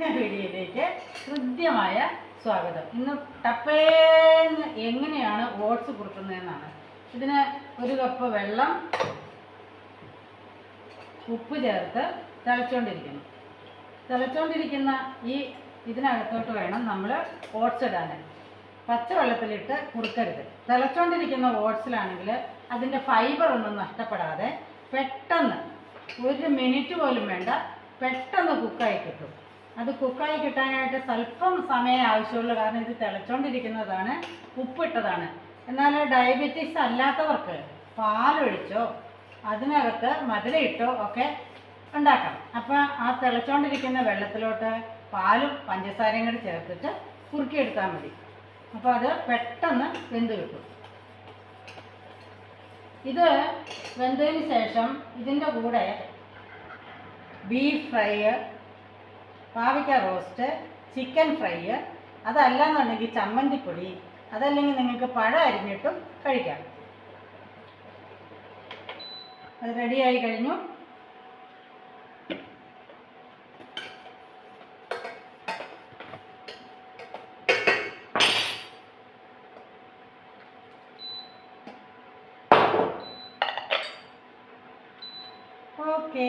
ഇന്ന വീഡിയോയിലേക്ക് ഹൃദ്യമായ സ്വാഗതം. ഇന്ന് ടപ്പേന്ന് എങ്ങനെയാണ് ഓട്സ് കുറുക്കുന്നതെന്നാണ്. ഇതിന് ഒരു കപ്പ് വെള്ളം ഉപ്പ് ചേർത്ത് തിളച്ചുകൊണ്ടിരിക്കുന്നു തിളച്ചുകൊണ്ടിരിക്കുന്ന ഈ ഇതിനകത്തോട്ട് വേണം നമ്മൾ ഓട്സ് ഇടാൻ പച്ചവെള്ളത്തിലിട്ട് കുറുക്കരുത്. തിളച്ചുകൊണ്ടിരിക്കുന്ന ഓട്സിലാണെങ്കിൽ അതിന്റെ ഫൈബർ ഒന്നും നഷ്ടപ്പെടാതെ പെട്ടെന്ന് ഒരു മിനിറ്റ് പോലും വേണ്ട പെട്ടെന്ന് കുക്കായി കിട്ടും. അത് കുക്കായി കിട്ടാനായിട്ട് സ്വല്പം സമയം ആവശ്യമുള്ളൂ കാരണം ഇത് തിളച്ചോണ്ടിരിക്കുന്നതാണ് ഉപ്പിട്ടതാണ്. എന്നാൽ ഡയബറ്റീസ് അല്ലാത്തവർക്ക് പാലൊഴിച്ചോ അതിനകത്ത് മധുരയിട്ടോ ഒക്കെ ഉണ്ടാക്കാം. അപ്പോൾ ആ തിളച്ചോണ്ടിരിക്കുന്ന വെള്ളത്തിലോട്ട് പാലും പഞ്ചസാരയും കൂടി ചേർത്തിട്ട് കുറുക്കിയെടുത്താൽ മതി. അപ്പോൾ അത് പെട്ടെന്ന് വെന്ത് കിട്ടും. ഇത് വെന്തതിന് ശേഷം ഇതിന്റെ കൂടെ ബീഫ് ഫ്രൈ പാവയ്ക്ക റോസ്റ്റ് ചിക്കൻ ഫ്രൈ അതല്ലാന്നുണ്ടെങ്കിൽ ചമ്മന്തിപ്പൊടി അതല്ലെങ്കിൽ നിങ്ങൾക്ക് പഴം അരിഞ്ഞിട്ടും കഴിക്കാം. അത് റെഡിയായി കഴിഞ്ഞു. ഓക്കേ